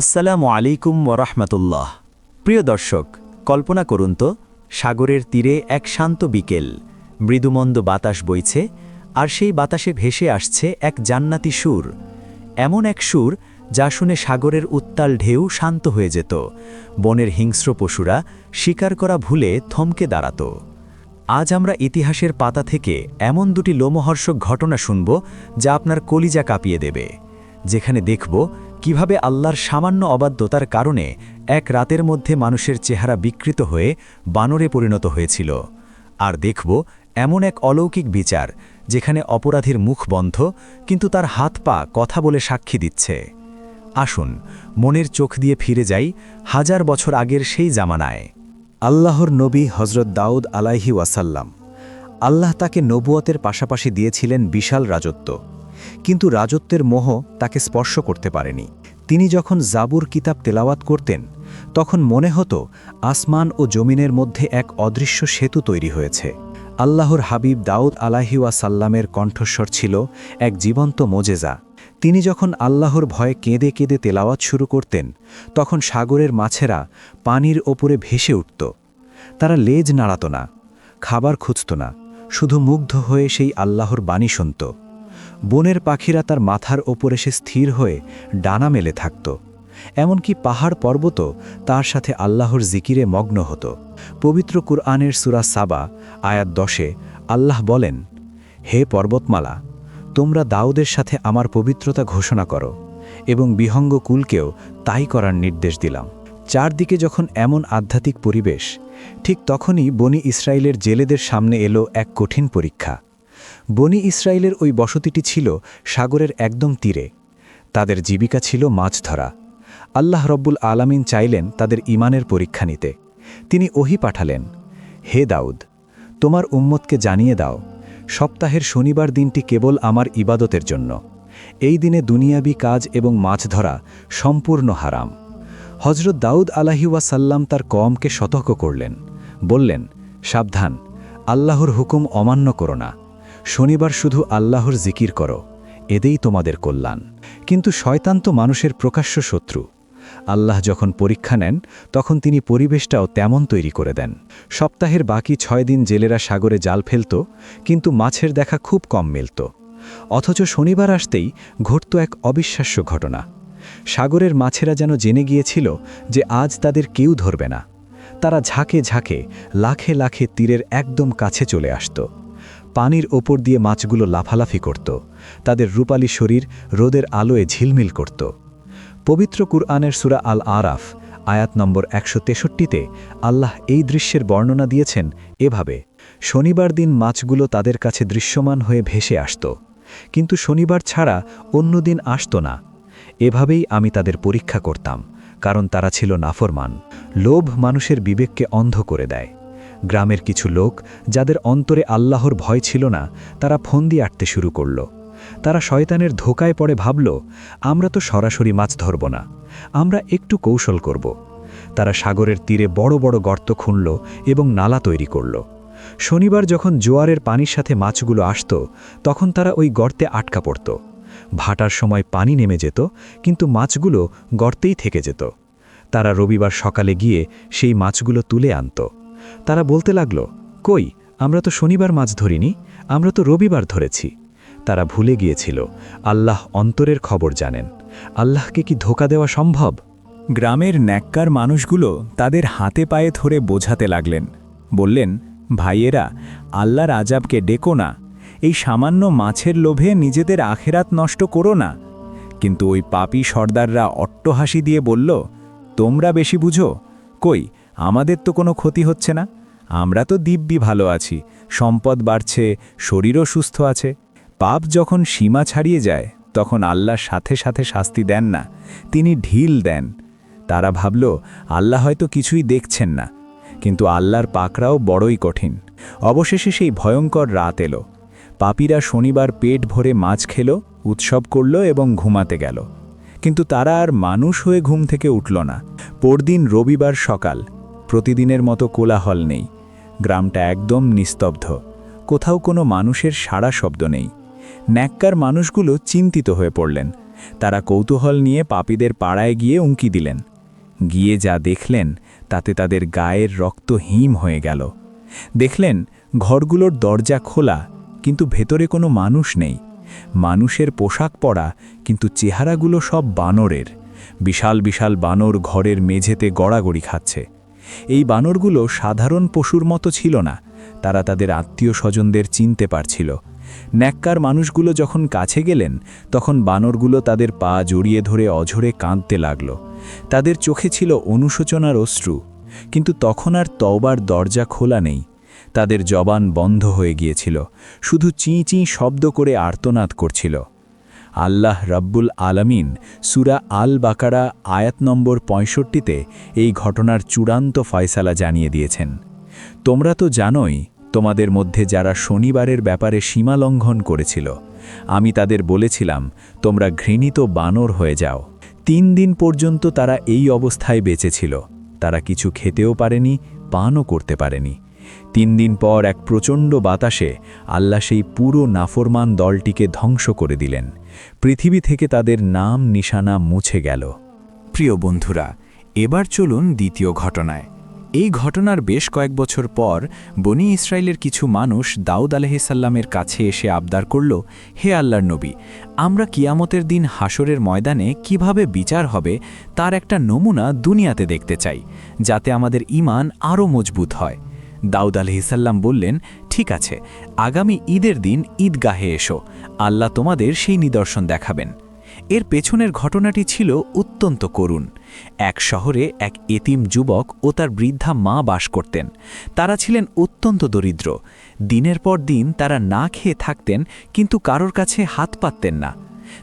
আসসালামু আলাইকুম ওরহমতুল্লাহ প্রিয় দর্শক, কল্পনা করুন তো, সাগরের তীরে এক শান্ত বিকেল, মৃদুমন্দ বাতাস বইছে, আর সেই বাতাসে ভেসে আসছে এক জান্নাতি সুর। এমন এক সুর যা শুনে সাগরের উত্তাল ঢেউ শান্ত হয়ে যেত, বনের হিংস্র পশুরা শিকার করা ভুলে থমকে দাঁড়াত। আজ আমরা ইতিহাসের পাতা থেকে এমন দুটি লোমহর্ষক ঘটনা শুনব যা আপনার কলিজা কাঁপিয়ে দেবে, যেখানে দেখব কীভাবে আল্লাহর সামান্য অবাধ্যতার কারণে এক রাতের মধ্যে মানুষের চেহারা বিকৃত হয়ে বানরে পরিণত হয়েছিল। আর দেখব এমন এক অলৌকিক বিচার, যেখানে অপরাধীর মুখ বন্ধ, কিন্তু তার হাত পা কথা বলে সাক্ষী দিচ্ছে। আসুন, মনের চোখ দিয়ে ফিরে যাই হাজার বছর আগের সেই জামানায়। আল্লাহর নবী হজরত দাউদ আলাইহি ওয়াসাল্লাম, আল্লাহ তাকে নবুয়তের পাশাপাশি দিয়েছিলেন বিশাল রাজত্ব। কিন্তু রাজত্বের মোহ তাকে স্পর্শ করতে পারেনি। তিনি যখন জাবুর কিতাব তেলাওয়াত করতেন, তখন মনে হতো আসমান ও জমিনের মধ্যে এক অদৃশ্য সেতু তৈরি হয়েছে। আল্লাহর হাবিব দাউদ আলাহি সাল্লামের কণ্ঠস্বর ছিল এক জীবন্ত মোজেজা। তিনি যখন আল্লাহর ভয়ে কেঁদে কেঁদে তেলাওয়াত শুরু করতেন, তখন সাগরের মাছেরা পানির ওপরে ভেসে উঠত। তারা লেজ নাড়াত না, খাবার খুঁজত না, শুধু মুগ্ধ হয়ে সেই আল্লাহর বাণী শুনত। বনের পাখিরা তার মাথার ওপরে সে স্থির হয়ে ডানা মেলে থাকত। এমনকি পাহাড় পর্বত তার সাথে আল্লাহর জিকিরে মগ্ন হতো। পবিত্র কুরআনের সুরা সাবা, আয়াত দশে আল্লাহ বলেন, হে পর্বতমালা, তোমরা দাউদের সাথে আমার পবিত্রতা ঘোষণা করো এবং বিহঙ্গ কুলকেও তাই করার নির্দেশ দিলাম। চারদিকে যখন এমন আধ্যাত্মিক পরিবেশ, ঠিক তখনই বনি ইসরায়েলের জেলেদের সামনে এলো এক কঠিন পরীক্ষা। বনি ইসরায়েলের ওই বসতিটি ছিল সাগরের একদম তীরে। তাদের জীবিকা ছিল মাছ ধরা আল্লাহ রব্বুল আলামিন চাইলেন তাদের ইমানের পরীক্ষা নিতে। তিনি ওহি পাঠালেন, হে দাউদ, তোমার উম্মতকে জানিয়ে দাও, সপ্তাহের শনিবার দিনটি কেবল আমার ইবাদতের জন্য। এই দিনে দুনিয়াবি কাজ এবং মাছ ধরা সম্পূর্ণ হারাম। হজরত দাউদ আলাহিওয়াসাল্লাম তার কমকে সতর্ক করলেন। বললেন, সাবধান, আল্লাহর হুকুম অমান্য করো না। শনিবার শুধু আল্লাহর জিকির করো, এদেই তোমাদের কল্যাণ। কিন্তু শয়তান তো মানুষের প্রকাশ্য শত্রু। আল্লাহ যখন পরীক্ষা নেন, তখন তিনি পরিবেশটাও তেমন তৈরি করে দেন। সপ্তাহের বাকি ছয় দিন জেলেরা সাগরে জাল ফেলত, কিন্তু মাছের দেখা খুব কম মিলত। অথচ শনিবার আসতেই ঘটত এক অবিশ্বাস্য ঘটনা। সাগরের মাছেরা যেন জেনে গিয়েছিল যে আজ তাদের কেউ ধরবে না। তারা ঝাঁকে ঝাঁকে, লাখে লাখে তীরের একদম কাছে চলে আসত। পানির ওপর দিয়ে মাছগুলো লাফালাফি করত। তাদের রূপালী শরীর রোদের আলোয় ঝিলমিল করত। পবিত্র কুরআনের সুরা আল আরাফ আয়াত নম্বর একশো তেষট্টিতে আল্লাহ এই দৃশ্যের বর্ণনা দিয়েছেন এভাবে, শনিবার দিন মাছগুলো তাদের কাছে দৃশ্যমান হয়ে ভেসে আসত। কিন্তু শনিবার ছাড়া অন্য দিন আসত না। এভাবেই আমি তাদের পরীক্ষা করতাম, কারণ তারা ছিল নাফরমান। লোভ মানুষের বিবেককে অন্ধ করে দেয়। গ্রামের কিছু লোক, যাদের অন্তরে আল্লাহর ভয় ছিল না, তারা ফন্দি আটতে শুরু করল। তারা শয়তানের ধোকায় পড়ে ভাবল, আমরা তো সরাসরি মাছ ধরব না, আমরা একটু কৌশল করব। তারা সাগরের তীরে বড় বড় গর্ত খুঁড়ল এবং নালা তৈরি করল। শনিবার যখন জোয়ারের পানির সাথে মাছগুলো আসত, তখন তারা ওই গর্তে আটকা পড়ত। ভাটার সময় পানি নেমে যেত, কিন্তু মাছগুলো গর্তেই থেকে যেত। তারা রবিবার সকালে গিয়ে সেই মাছগুলো তুলে আনত। তারা বলতে লাগল, কই, আমরা তো শনিবার মাছ ধরিনি, আমরা তো রবিবার ধরেছি। তারা ভুলে গিয়েছিল, আল্লাহ অন্তরের খবর জানেন। আল্লাহকে কি ধোকা দেওয়া সম্ভব? গ্রামের ন্যাক্কার মানুষগুলো তাদের হাতে পায়ে ধরে বোঝাতে লাগলেন। বললেন, ভাইয়েরা, আল্লাহর আজাবকে ডেকো না। এই সামান্য মাছের লোভে নিজেদের আখেরাত নষ্ট করো না। কিন্তু ওই পাপি সর্দাররা অট্টহাসি দিয়ে বলল, তোমরা বেশি বুঝো? কই আমাদের তো কোনো ক্ষতি হচ্ছে না। আমরা তো দিব্যি ভালো আছি, সম্পদ বাড়ছে, শরীরও সুস্থ আছে। পাপ যখন সীমা ছাড়িয়ে যায়, তখন আল্লাহ সাথে সাথে শাস্তি দেন না, তিনি ঢিল দেন। তারা ভাবল, আল্লাহ হয়তো কিছুই দেখছেন না। কিন্তু আল্লাহর পাকরাও বড়ই কঠিন। অবশেষে সেই ভয়ঙ্কর রাত এলো। পাপীরা শনিবার পেট ভরে মাছ খেল, উৎসব করল এবং ঘুমাতে গেল। কিন্তু তারা আর মানুষ হয়ে ঘুম থেকে উঠল না। পরদিন রবিবার সকাল। প্রতিদিনের মতো কোলাহল নেই। গ্রামটা একদম নিস্তব্ধ। কোথাও কোনো মানুষের সাড়া শব্দ নেই। ন্যাক্কার মানুষগুলো চিন্তিত হয়ে পড়লেন। তারা কৌতূহল নিয়ে পাপীদের পাড়ায় গিয়ে উঁকি দিলেন। গিয়ে যা দেখলেন, তাতে তাদের গায়ের রক্ত হিম হয়ে গেল। দেখলেন, ঘরগুলোর দরজা খোলা, কিন্তু ভেতরে কোনো মানুষ নেই। মানুষের পোশাক পরা, কিন্তু চেহারাগুলো সব বানরের। বিশাল বিশাল বানর ঘরের মেঝেতে গড়াগড়ি খাচ্ছে। এই বানরগুলো সাধারণ পশুর মতো ছিল না, তারা তাদের আত্মীয় স্বজনদের চিনতে পারছিল। ন্যাক্কার মানুষগুলো যখন কাছে গেলেন, তখন বানরগুলো তাদের পা জড়িয়ে ধরে অঝরে কাঁদতে লাগল। তাদের চোখে ছিল অনুশোচনার অশ্রু, কিন্তু তখন আর তওবার দরজা খোলা নেই। তাদের জবান বন্ধ হয়ে গিয়েছিল, শুধু চিঁ চিঁ শব্দ করে আর্তনাদ করছিল। আল্লাহ রাব্বুল আলামিন সুরা আল বাকারা আয়াত নম্বর পঁয়ষট্টিতে এই ঘটনার চূড়ান্ত ফয়সালা জানিয়ে দিয়েছেন। তোমরা তো জানোই, তোমাদের মধ্যে যারা শনিবারের ব্যাপারে সীমা লঙ্ঘন করেছিল, আমি তাদের বলেছিলাম, তোমরা ঘৃণিত বানর হয়ে যাও। তিন দিন পর্যন্ত তারা এই অবস্থায় বেঁচেছিল তারা কিছু খেতেও পারেনি, পানও করতে পারেনি। তিন দিন পর এক প্রচণ্ড বাতাসে আল্লাহ সেই পুরো নাফরমান দলটিকে ধ্বংস করে দিলেন। পৃথিবী থেকে তাদের নাম নিশানা মুছে গেল। প্রিয় বন্ধুরা, এবার চলুন দ্বিতীয় ঘটনায়। এই ঘটনার বেশ কয়েক বছর পর বনি ইসরায়েলের কিছু মানুষ দাউদ আলহিসাল্লামের কাছে এসে আবদার করল, হে আল্লাহর নবী, আমরা কিয়ামতের দিন হাসরের ময়দানে কীভাবে বিচার হবে তার একটা নমুনা দুনিয়াতে দেখতে চাই, যাতে আমাদের ইমান আরও মজবুত হয়। দাউদ আলহিসাল্লাম বললেন, ঠিক আছে, আগামী ঈদের দিন ঈদগাহে এসো, আল্লাহ তোমাদের সেই নিদর্শন দেখাবেন। এর পেছনের ঘটনাটি ছিল অত্যন্ত করুণ। এক শহরে এক এতিম যুবক ও তার বৃদ্ধা মা বাস করতেন। তারা ছিলেন অত্যন্ত দরিদ্র। দিনের পর দিন তারা না খেয়ে থাকতেন, কিন্তু কারোর কাছে হাত পাততেন না।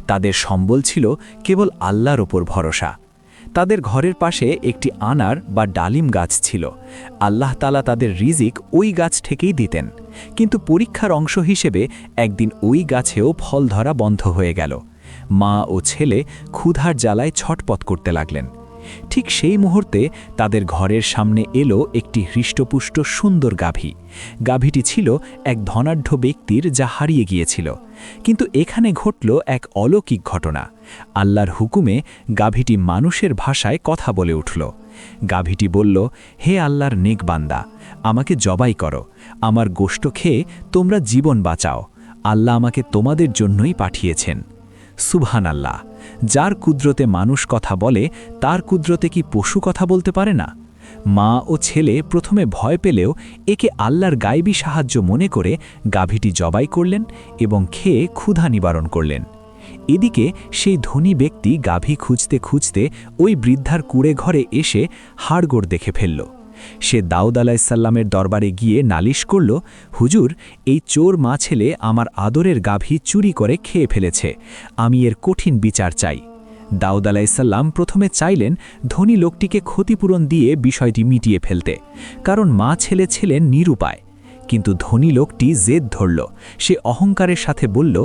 তাদের সম্বল ছিল কেবল আল্লাহর ওপর ভরসা। তাদের ঘরের পাশে একটি আনার বা ডালিম গাছ ছিল। আল্লাহ তালা তাদের রিজিক ওই গাছ থেকেই দিতেন। কিন্তু পরীক্ষার অংশ হিসেবে একদিন ওই গাছেও ফল ধরা বন্ধ হয়ে গেল। মা ও ছেলে ক্ষুধার জ্বালায় ছটপট করতে লাগলেন। ঠিক সেই মুহূর্তে তাদের ঘরের সামনে এলো একটি হৃষ্টপুষ্ট সুন্দর গাভী। গাভীটি ছিল এক ধনাঢ্য ব্যক্তির যা হারিয়ে গিয়েছিল। কিন্তু এখানে ঘটল এক অলৌকিক ঘটনা। আল্লাহর হুকুমে গাভীটি মানুষের ভাষায় কথা বলে উঠল। গাভীটি বলল, হে আল্লাহর নেকবান্দা আমাকে জবাই করো। আমার গোষ্ঠ খেয়ে তোমরা জীবন বাঁচাও। আল্লাহ আমাকে তোমাদের জন্যই পাঠিয়েছেন। সুবহান আল্লাহ যার কুদ্রতে মানুষ কথা বলে, তার কুদ্রতে কি পশু কথা বলতে পারে না? মা ও ছেলে প্রথমে ভয় পেলেও একে আল্লাহর গাইবী সাহায্য মনে করে গাভীটি জবাই করলেন এবং খেয়ে ক্ষুধা নিবারণ করলেন। এদিকে সেই ধনী ব্যক্তি গাভী খুঁজতে খুঁজতে ওই বৃদ্ধার কুড়ে ঘরে এসে হাড়গোড় দেখে ফেলল। সে দাউদ আলাইসাল্লামের দরবারে গিয়ে নালিশ করল, হুজুর, এই চোর মা ছেলে আমার আদরের গাভী চুরি করে খেয়ে ফেলেছে, আমি এর কঠিন বিচার চাই। দাউদ আলাইসাল্লাম প্রথমে চাইলেন ধনী লোকটিকে ক্ষতিপূরণ দিয়ে বিষয়টি মিটিয়ে ফেলতে, কারণ মা ছেলে ছিলেন নিরুপায়। কিন্তু ধনী লোকটি জেদ ধরল, সে অহংকারের সাথে বলল,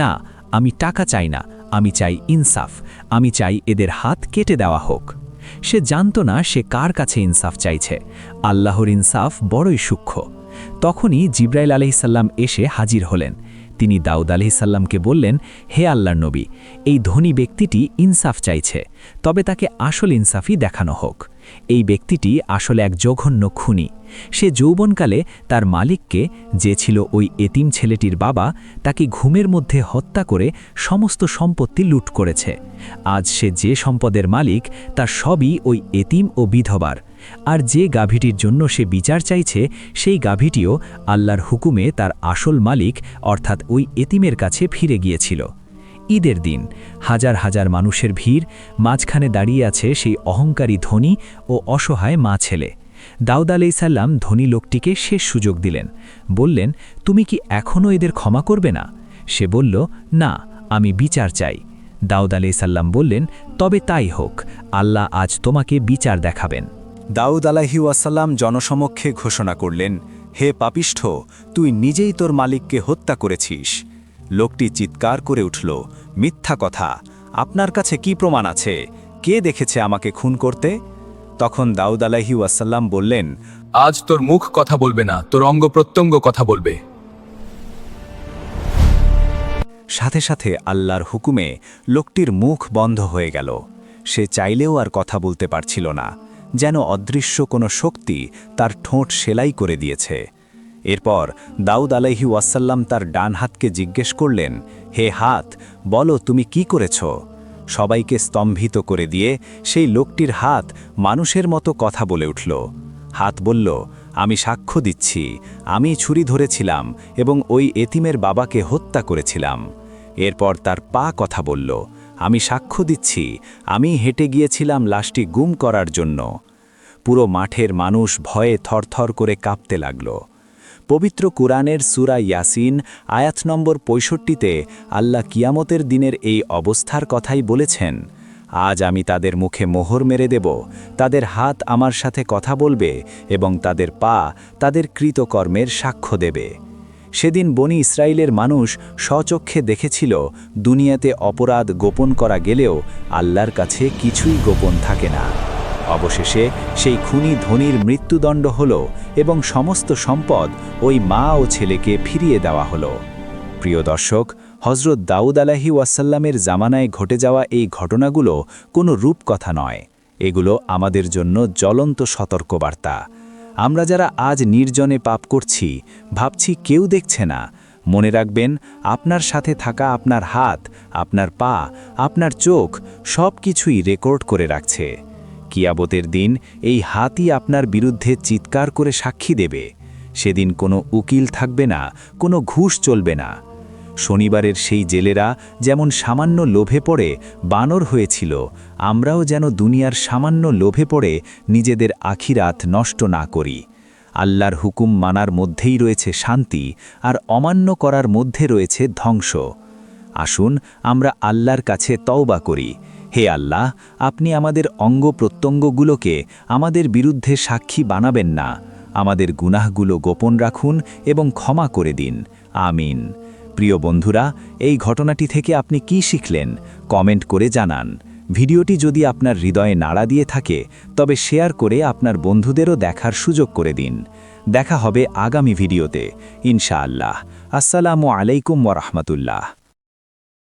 না, আমি টাকা চাই না, আমি চাই ইনসাফ, আমি চাই এদের হাত কেটে দেওয়া হোক। সে জানত না সে কার কাছে ইনসাফ চাইছে। আল্লাহর ইনসাফ বড়ই সূক্ষ্ম। তখনই জিব্রাইল আলহিসাল্লাম এসে হাজির হলেন। তিনি দাউদ আলহিসাল্লামকে বললেন, হে আল্লাহর নবী, এই ধনী ব্যক্তিটি ইনসাফ চাইছে, তবে তাকে আসল ইনসাফই দেখানো হোক। এই ব্যক্তিটি আসলে এক জঘন্য খুনি। সে যৌবনকালে তার মালিককে, যে ছিল ওই এতিম ছেলেটির বাবা, তাকে ঘুমের মধ্যে হত্যা করে সমস্ত সম্পত্তি লুট করেছে। আজ সে যে সম্পদের মালিক তার সবই ওই এতিম ও বিধবার। আর যে গাভীটির জন্য সে বিচার চাইছে, সেই গাভীটিও আল্লাহর হুকুমে তার আসল মালিক, অর্থাৎ ওই এতিমের কাছে ফিরে গিয়েছিল। ঈদের দিন, হাজার হাজার মানুষের ভিড়, মাঝখানে দাঁড়িয়ে আছে সেই অহংকারী ধনী ও অসহায় মা ছেলে। দাউদ আলাইসাল্লাম ধনী লোকটিকে শেষ সুযোগ দিলেন। বললেন, তুমি কি এখনও এদের ক্ষমা করবে না? সে বলল, না, আমি বিচার চাই। দাউদ আলাইসাল্লাম বললেন তবে তাই হোক আল্লাহ আজ তোমাকে বিচার দেখাবেন। দাউদ আলাহি ওয়াসাল্লাম জনসমক্ষে ঘোষণা করলেন হে পাপিষ্ঠ তুই নিজেই তোর মালিককে হত্যা করেছিস। লোকটি চিৎকার করে উঠল মিথ্যা কথা আপনার কাছে কি প্রমাণ আছে? কে দেখেছে আমাকে খুন করতে? তখন দাউদ আলাহি ওয়াসাল্লাম বললেন আজ তোর মুখ কথা বলবে না তোর অঙ্গ প্রত্যঙ্গ কথা বলবে। সাথে সাথে আল্লাহর হুকুমে লোকটির মুখ বন্ধ হয়ে গেল। সে চাইলেও আর কথা বলতে পারছিল না, যেন অদৃশ্য কোনো শক্তি তার ঠোঁট সেলাই করে দিয়েছে। এরপর দাউদ আলাইহি ওয়াসাল্লাম তার ডান হাতকে জিজ্ঞেস করলেন, হে হাত, বলো তুমি কি করেছ? সবাইকে স্তম্ভিত করে দিয়ে সেই লোকটির হাত মানুষের মতো কথা বলে উঠল। হাত বলল, আমি সাক্ষ্য দিচ্ছি, আমি ছুরি ধরেছিলাম এবং ওই এতিমের বাবাকে হত্যা করেছিলাম। এরপর তার পা কথা বলল, আমি সাক্ষ্য দিচ্ছি, আমি হেঁটে গিয়েছিলাম লাশটি গুম করার জন্য। পুরো মাঠের মানুষ ভয়ে থরথর করে কাঁপতে লাগল। পবিত্র কুরআনের সুরা ইয়াসিন, আয়াত নম্বর পঁয়ষট্টিতে আল্লাহ কিয়ামতের দিনের এই অবস্থার কথাই বলেছেন, আজ আমি তাদের মুখে মোহর মেরে দেব, তাদের হাত আমার সাথে কথা বলবে এবং তাদের পা তাদের কৃতকর্মের সাক্ষ্য দেবে। সেদিন বনি ইসরায়েলের মানুষ স্বচক্ষে দেখেছিল, দুনিয়াতে অপরাধ গোপন করা গেলেও আল্লাহর কাছে কিছুই গোপন থাকে না। অবশেষে সেই খুনি ধনির মৃত্যুদণ্ড হল এবং সমস্ত সম্পদ ওই মা ও ছেলেকে ফিরিয়ে দেওয়া হলো। প্রিয় দর্শক হজরত দাউদ আলাহি ওয়াসাল্লামের জামানায় ঘটে যাওয়া এই ঘটনাগুলো কোনো রূপকথা নয়। এগুলো আমাদের জন্য জ্বলন্ত সতর্কবার্তা। আমরা যারা আজ নির্জনে পাপ করছি, ভাবছি কেউ দেখছে না। মনে রাখবেন, আপনার সাথে থাকা আপনার হাত, আপনার পা, আপনার চোখ সব কিছুই রেকর্ড করে রাখছে। কিয়াবতের দিন এই হাতই আপনার বিরুদ্ধে চিৎকার করে সাক্ষী দেবে। সেদিন কোনো উকিল থাকবে না, কোনো ঘুষ চলবে না। শনিবারের সেই জেলেরা যেমন সামান্য লোভে পড়ে, বানর হয়েছিল, আমরাও যেন দুনিয়ার সামান্য লোভে পড়ে নিজেদের আখিরাত নষ্ট না করি। আল্লাহর হুকুম মানার মধ্যেই রয়েছে শান্তি আর অমান্য করার মধ্যে রয়েছে ধ্বংস। আসুন, আমরা আল্লাহর কাছে তওবা করি। হে আল্লাহ, আপনি আমাদের অঙ্গ প্রত্যঙ্গগুলোকে আমাদের বিরুদ্ধে সাক্ষী বানাবেন না। আমাদের গুনাহগুলো গোপন রাখুন এবং ক্ষমা করে দিন। আমিন। প্রিয় বন্ধুরা, এই ঘটনাটি থেকে আপনি কি শিখলেন? কমেন্ট করে জানান। ভিডিওটি যদি আপনার হৃদয়ে নাড়া দিয়ে থাকে, তবে শেয়ার করে আপনার বন্ধুদেরও দেখার সুযোগ করে দিন। দেখা হবে আগামী ভিডিওতে। ইনশাআল্লাহ। আসসালামু আলাইকুম ওরহমতুল্লাহ